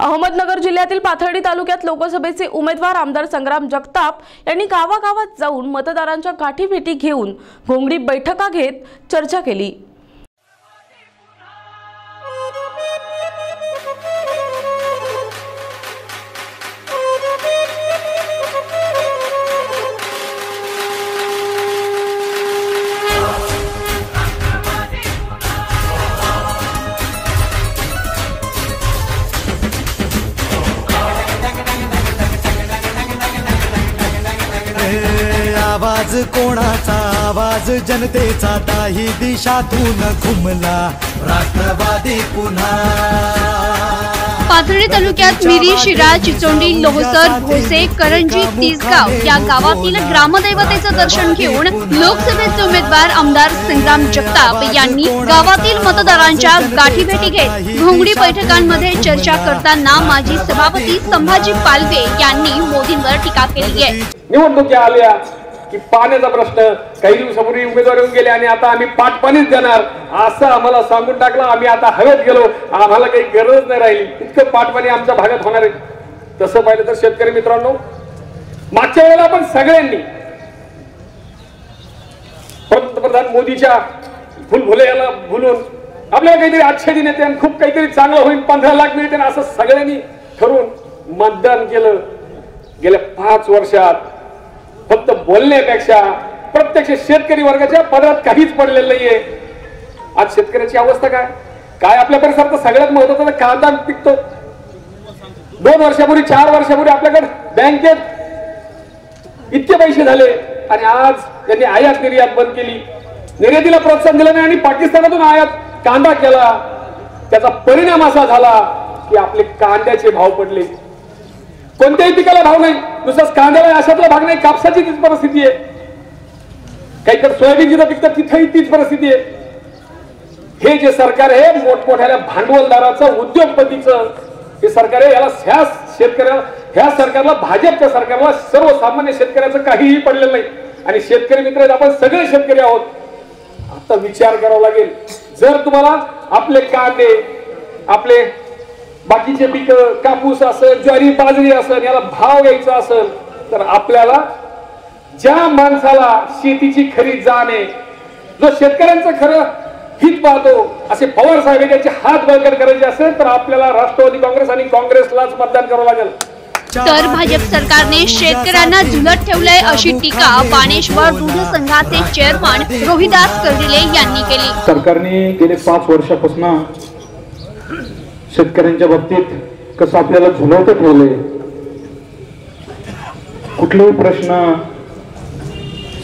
अहमदनगर जिल्ह्यातील पाथर्डी तालुक्यात लोकसभेचे उमेदवार आमदार संग्राम जगताप यांनी गावागावात जाऊन मतदारांच्या गाठीभेटी घेऊन घोंगडी बैठका घेत चर्चा केली. आवाज कोणाचा? आवाज जनतेचा. दाही दिशातून घुमला. राष्ट्रवादी पुन्हा. पाथर्डी तालुक्यात मिरी शिरा चिचोंडी लोहसर भोसे करंजी तिसगाव या गावातील ग्रामदैवतेचं दर्शन घेऊन लोकसभेचे उमेदवार आमदार संग्राम जगताप यांनी गावातील मतदारांच्या गाठीभेटी घेत घोंगडी बैठकांमध्ये चर्चा करताना माजी सभापती संभाजी पालवे यांनी मोदींवर टीका केली आहे. निवडणुकी आल्या. की पाण्याचा प्रश्न. काही दिवसापूर्वी उमेदवार येऊन गेले आणि आता आम्ही पाट पाणीच देणार. असं आम्हाला सांगून टाकलं. आम्ही आता हवेत गेलो. आम्हाला काही गरज नाही राहिली. इतकं पाठपाणी आमच्या भागात होणार आहे. तसं पाहिलं तर शेतकरी मित्रांनो मागच्या वेळेला आपण सगळ्यांनी पंतप्रधान मोदीच्या फुलफुले याला भुलून आपल्याला काहीतरी आजच्या दिन येते आणि खूप काहीतरी चांगलं होईल पंधरा लाख मिळते आणि असं सगळ्यांनी ठरवून मतदान केलं. गेल्या पाच वर्षात फक्त बोलण्यापेक्षा प्रत्यक्ष शेतकरी वर्गाच्या पदरात काहीच पडलेलं नाहीये. आज शेतकऱ्याची अवस्था काय? काय आपल्या परिसरात सगळ्यात महत्वाचं कांदा पिकतो. दोन वर्षापूर्वी चार वर्षापूर्वी आपल्याकडे बँकेत इतके पैसे झाले आणि आज त्यांनी आयात निर्यात बंद केली. निर्यातीला प्रोत्साहन दिलं नाही आणि पाकिस्तानातून आयात कांदा केला. त्याचा परिणाम असा झाला की आपले कांद्याचे भाव पडले. कोणत्याही पिकाला भाव नाही. नुसताच कांद्याला अशातला भाग नाही कापसाची तीच परिस्थिती आहे. काही तर सोयाबीन जिथं पिकतात तिथंही तीच परिस्थिती आहे. हे जे सरकार आहे मोठमोठ्या भांडवलदाराचं उद्योगपतीचं हे सरकार आहे याला ह्या शेतकऱ्याला ह्या सरकारला भाजपच्या सरकारला सर्वसामान्य शेतकऱ्याचं काहीही पडलेलं नाही. आणि शेतकरी मित्र आपण सगळे शेतकरी आहोत. आता विचार करावा लागेल. जर तुम्हाला आपले कांदे आपले बाकीचे पीक कापूस असेल ज्वारी बाजरी असेल याला भाव घ्यायचा असेल तर आपल्याला ज्या माणसाला शेतीची खरी जाण आहे जो शेतकऱ्यांचं खरं हित पाहतो असे पवार साहेब त्यांचे हात बळकट करायचे असेल तर आपल्याला राष्ट्रवादी काँग्रेस आणि काँग्रेसलाच मतदान करावं लागेल. तर भाजप सरकारने शेतकऱ्यांना झुलत ठेवलंय अशी टीका बाणेश्वर दूध संघाचे चेअरमन रोहिदास कर्डिले यांनी केली. सरकारने गेले पाच वर्षापासून शेतकऱ्यांच्या बाबतीत कसं आपल्याला झुलवतं ठेवलंय? कुठलेही प्रश्न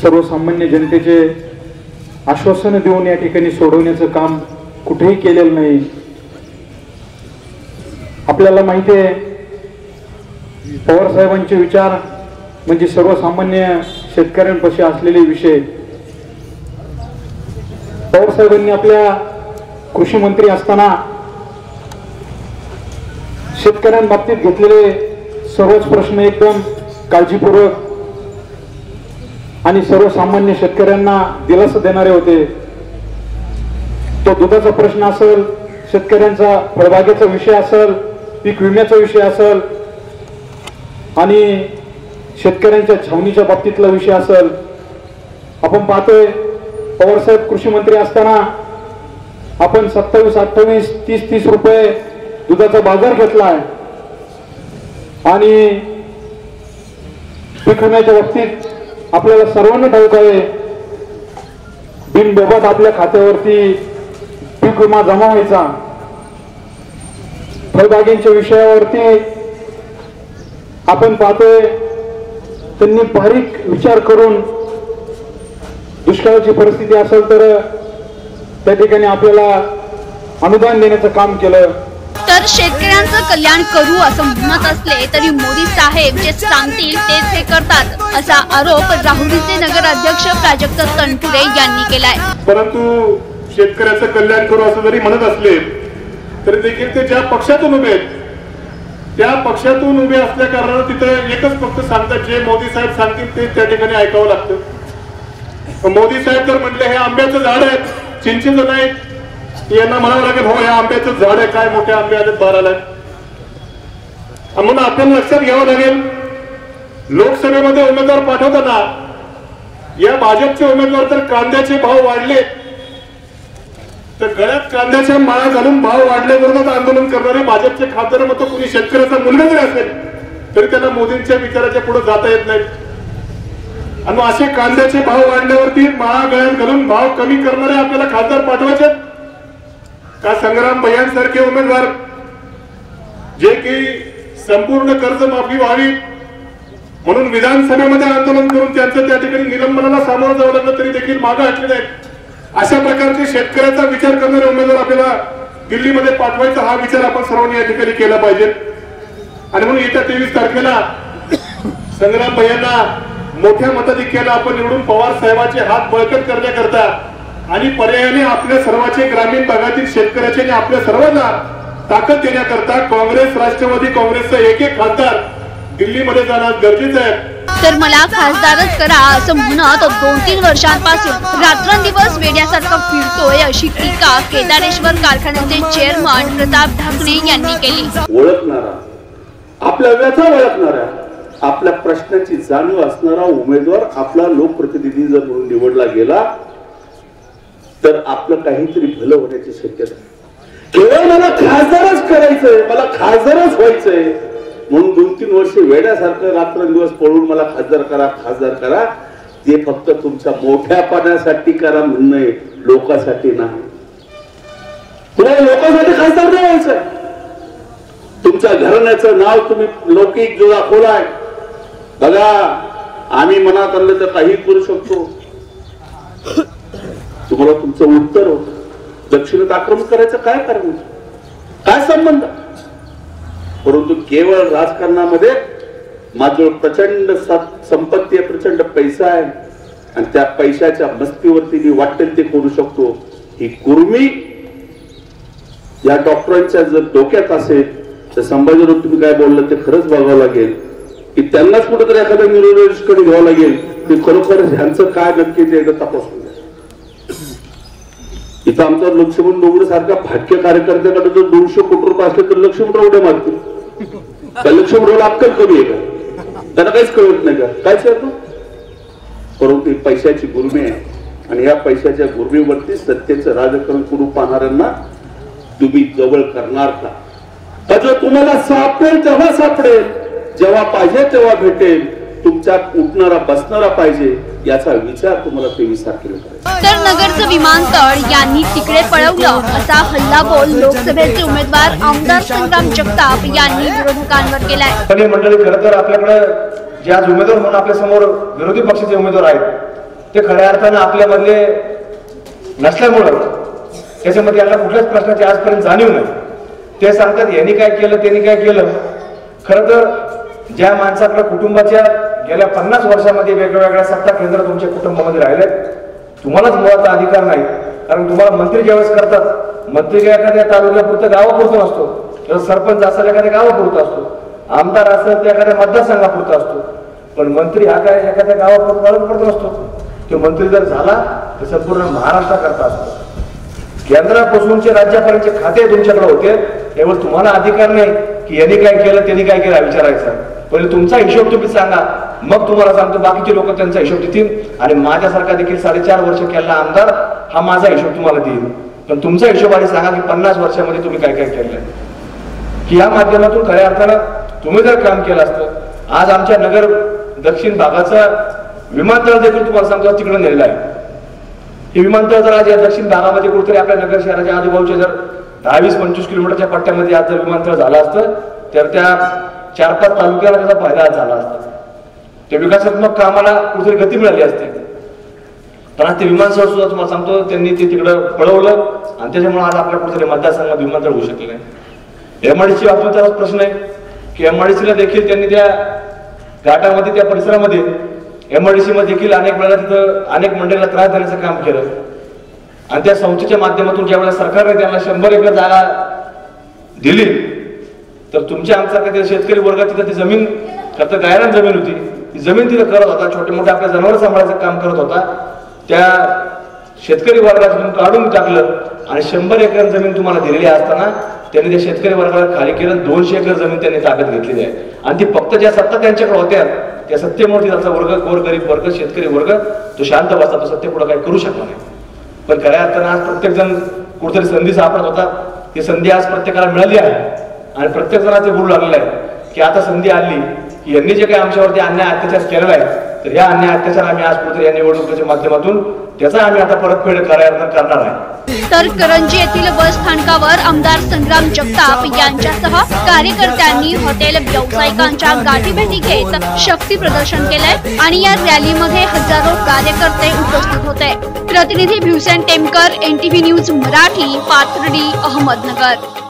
सर्वसामान्य जनतेचे आश्वासन देऊन या ठिकाणी सोडवण्याचं काम कुठेही केलेलं नाही. आपल्याला माहिती आहे पवार साहेबांचे विचार म्हणजे सर्वसामान्य शेतकऱ्यांपाशी असलेले विषय. पवार साहेबांनी आपल्या कृषी मंत्री असताना शेतकऱ्यांबाबतीत घेतलेले सर्वच प्रश्न एकदम काळजीपूर्वक आणि सर्वसामान्य शेतकऱ्यांना दिलासा देणारे होते. तो दुधाचा प्रश्न असेल शेतकऱ्यांचा फळबागेचा विषय असेल पीक विम्याचा विषय असेल आणि शेतकऱ्यांच्या छावणीच्या बाबतीतला विषय असेल. आपण पाहतोय पवारसाहेब कृषी मंत्री असताना आपण सत्तावीस अठ्ठावीस तीस तीस रुपये दुधाचा बाजार घेतलाय. आणि पीक विम्याच्या बाबतीत आपल्याला सर्वांना ठाऊक आहे. बिनबोबत आपल्या खात्यावरती पीक विमा जमा व्हायचा. फळबागेंच्या विषयावरती आपण पाहतोय त्यांनी बारीक विचार करून दुष्काळाची परिस्थिती असेल तर त्या ठिकाणी आपल्याला अनुदान देण्याचं काम केलं. तर शेतकऱ्यांचं कल्याण करू असं म्हणत असले तरी मोदी साहेब जे सांगतील तेच हे करतात असा आरोप राहुरीचे नगर अध्यक्ष प्राजक्त तनपुरे यांनी केलाय. परंतु शेतकऱ्याचं कल्याण करू असं जरी म्हणत असले तरी देखील ते ज्या पक्षातून उभे आहेत त्या पक्षातून उभे असल्या कारणानं तिथं एकच फक्त सांगतात जे मोदी साहेब सांगतील ते त्या ठिकाणी ऐकावं लागतं. मोदी साहेब जर म्हटले हे आंब्याचं झाड आहे चिंचेचं नाही यांना म्हणावं लागेल हो या आंब्याचं झाड आहे काय मोठे आंबे आले बाराला म्हणून आपल्याला लक्षात घ्यावं लागेल लोकसभेमध्ये उमेदवार पाठवताना या भाजपचे उमेदवार तर कांद्याचे भाव वाढले तर गळ्यात कांद्याच्या माळा घालून भाव वाढल्याबरोबर आंदोलन करणारे भाजपचे खासदार मग तो कुणी शेतकऱ्याचा मुलगा जरी असेल तरी त्यांना मोदींच्या विचाराच्या पुढे जाता येत नाही. आणि असे कांद्याचे भाव वाढल्यावरती माळा गळ्यात घालून भाव कमी करणारे आपल्याला खासदार पाठवायचे का संग्राम भैयांसारखे उमेदवार? जे की संपूर्ण कर्जमाफी व्हावी म्हणून विधानसभेमध्ये आंदोलन करून त्यांचं त्या ठिकाणी निलंबनाला सामोरं जावं लागलं तरी देखील मागं हटले नाहीत. अशा प्रकारचे शेतकऱ्याचा विचार करणारे उमेदवार आपल्याला दिल्लीमध्ये पाठवायचा हा विचार आपण सर्वांनी या ठिकाणी केला पाहिजे. आणि म्हणून येत्या तेवीस तारखेला संग्राम भैयांना मोठ्या मताधिक्याला आपण निवडून पवार साहेबांचे हात बळकट करण्याकरता आणि पर्यायाने आपल्या सर्वांचे ग्रामीण भागातील शेतकऱ्याचे आणि आपल्या सर्वांना ताकद देण्याकरता काँग्रेस राष्ट्रवादी काँग्रेसचा एक एक खासदार दिल्लीमध्ये जाणं गरजेचं आहे. तर मला खासदारच करा असं म्हणत दोन तीन वर्षांपासून रात्रंदिवस वेड्यासारखं फिरतोय अशी टीका केदारेश्वर कारखान्याचे चेअरमन प्रताप ढाकणे यांनी केली. ओळखणारा आपल्या व्यथा ओळखणारा आपल्या प्रश्नाची जाणीव असणारा उमेदवार आपला लोकप्रतिनिधी जर म्हणून निवडला गेला तर आपलं काहीतरी भलं होण्याची शक्यता केवळ मला खासदारच करायचंय मला खासदारच व्हायचंय. म्हणून दोन तीन वर्ष वेड्यासारखं रात्रंदिवस पळून मला खासदार करा खासदार करा. ते फक्त तुमच्या मोठ्यापणासाठी करा म्हणणं लोकांसाठी नाही. तुम्हाला लोकांसाठी खासदार नाही व्हायचंय. तुमच्या घराण्याचं नाव तुम्ही लौकिक जो दाखवलाय बघा आम्ही मनात आणलं तर काही करू शकतो. तुम्हाला तुमचं उत्तर होत. दक्षिणेत आक्रमण करायचं काय कारण काय संबंध? परंतु केवळ राजकारणामध्ये माझं प्रचंड संपत्ती आहे प्रचंड पैसा आहे. आणि त्या पैशाच्या मस्तीवरती मी वाटेल ते करू शकतो. ही कुर्मी या डॉक्टरांच्या जर डोक्यात असेल तर संभाजीराव तुम्ही काय बोललं ते खरंच बघावं लागेल. की त्यांनाच कुठेतरी एखाद्या न्यूरोलॉजिस्टकडे घ्यावं लागेल. की खरोखर ह्यांचं काय नक्की ते एकदा तपासून इथं आमचा लक्ष्मण डोंगरे सारख्या भाटक्य कार्यकर्त्याकडे जर दोनशे कोटी रुपये असले तर लक्ष्मणराव उड्या मारतील. त्या लक्ष्मणरावला अक्कल कमी आहे का? त्यांना काहीच कळत नाही का? काय करतो परंतु पैशाची गुरमे आहे. आणि या पैशाच्या गुरमीवरती सत्तेचं राजकारण करू पाहणाऱ्यांना तुम्ही जवळ करणार का? का जो तुम्हाला सापडेल तेव्हा सापडेल. जेव्हा पाहिजे तेव्हा भेटेल. तुमच्यात उठणारा बसणारा पाहिजे याचा विचार तुम्हाला तेवीस तारखेला करायचा तर नगरचं विमानतळ यांनी तिकडे पळवलं. असा हल्लाबोल लोकसभेचे उमेदवार आमदार संग्राम जगताप यांनी विरोधकांवर केलाय. पण मंडळी खरं तर आपल्याकडे जे आज उमेदवार म्हणून आपल्यासमोर विरोधी पक्षाचे उमेदवार आहेत ते खऱ्या अर्थानं आपल्यामधले नसल्यामुळं त्याच्यामध्ये यांना कुठल्याच प्रश्नाची आजपर्यंत जाणीव नाही. ते सांगतात यांनी काय केलं त्यांनी काय केलं. खरं तर ज्या माणसाकडे कुटुंबाच्या गेल्या पन्नास वर्षामध्ये वेगवेगळ्या सत्ता केंद्र तुमच्या कुटुंबामध्ये राहिलेत तुम्हालाच मुळाचा अधिकार नाही. कारण तुम्हाला मंत्री ज्यावेळेस करतात मंत्री काय एखाद्या तालुक्यापुरतं गावापुरतो असतो किंवा सरपंच असेल एखाद्या गावापुरता असतो. आमदार असेल ते एखाद्या मतदारसंघापुरता असतो. पण मंत्री हा काय एखाद्या गावापुरतं पडतो नसतो. तो मंत्री जर झाला तर संपूर्ण महाराष्ट्राकरता असतो. केंद्रापासूनचे राज्यापर्यंतचे खाते तुमच्याकडे होते. त्यावेळेस तुम्हाला अधिकार नाही की यांनी काय केलं त्यांनी काय केलं विचारायचं. पहिले तुमचा हिशोब तुम्ही सांगा. मग तुम्हाला सांगतो बाकीचे लोक त्यांचा हिशोब देतील. आणि माझ्यासारखा देखील साडेचार वर्ष केलेला आमदार हा माझा हिशोब तुम्हाला देईल. पण तुमचा हिशोब आधी सांगा की पन्नास वर्षामध्ये तुम्ही काय काय केलंय. की या माध्यमातून खऱ्या अर्थानं तुम्ही जर काम केलं असतं आज आमच्या नगर दक्षिण भागाचा विमानतळ देखील तुम्हाला सांगतो तिकडं नेलेला आहे. हे विमानतळ जर आज या दक्षिण भागामध्ये कुठेतरी आपल्या नगर शहराच्या आजूबाजूच्या जर दहा वीस पंचवीस किलोमीटरच्या पट्ट्यामध्ये आज जर विमानतळ झालं असतं तर त्या चार पाच तालुक्याला त्याचा फायदा आज झाला असता. त्या विकासात्मक कामाला कुठेतरी गती मिळाली असते. पण आज ते विमानसह सुद्धा तुम्हाला सांगतो त्यांनी ते तिकडं पळवलं आणि त्याच्यामुळे आज आपल्या कुठेतरी मतदारसंघात विमानतळ होऊ शकले नाही. एमआयडीसी बाबतीत त्याचा प्रश्न आहे की एमआयडीसीला देखील त्यांनी त्या घाटामध्ये त्या परिसरामध्ये एमआयडीसी मध्ये देखील अनेक वेळा तिथं अनेक मंडळीला त्रास देण्याचं काम केलं. आणि त्या संस्थेच्या माध्यमातून ज्या वेळेला सरकारने त्यांना शंभर एकर जागा दिली तर तुमच्या आमचा काही शेतकरी वर्गाची तिथं ती जमीन करता गायरान जमीन होती. जमीन तिथं करत होता छोटे मोठे आपल्या जनावर सांभाळायचं काम करत होता. त्या शेतकरी वर्गातून काढून टाकलं आणि शंभर एकर जमीन तुम्हाला दिलेली असताना त्यांनी त्या शेतकरी वर्गाला खाली केलं दोनशे एकर जमीन त्यांनी ताब्यात घेतलेली आहे. आणि ती फक्त ज्या सत्ता त्यांच्याकडे होत्या त्या सत्तेमुळे त्यांचा वर्ग गोरगरीब वर्ग शेतकरी वर्ग तो शांत बसला तो सत्य पुढे काही करू शकला नाही. पण खऱ्या अर्थानं आज प्रत्येक जण कुठेतरी संधी सापडत होता. ती संधी आज प्रत्येकाला मिळाली आहे. आणि प्रत्येक जणाचे गुरु बोलू आहे की आता संधी आली यांनी जे काही आमच्यावरती अन्याय अत्याचार केलेला आहे तर ह्या अन्याय अत्याचार आम्ही आज कुठे या निवडणुकीच्या माध्यमातून त्याचा आम्ही आता परतफेड करायला करणार आहे. तर करंजी येथील बस स्थानकावर आमदार संग्राम जगताप यांच्यासह कार्यकर्त्यांनी हॉटेल व्यावसायिकांच्या गाठीभेटी घेत शक्ती प्रदर्शन केलंय आणि या रॅलीमध्ये हजारो कार्यकर्ते उपस्थित होते. प्रतिनिधी भिवसेन टेमकर एनटीव्ही न्यूज मराठी पाथर्डी अहमदनगर.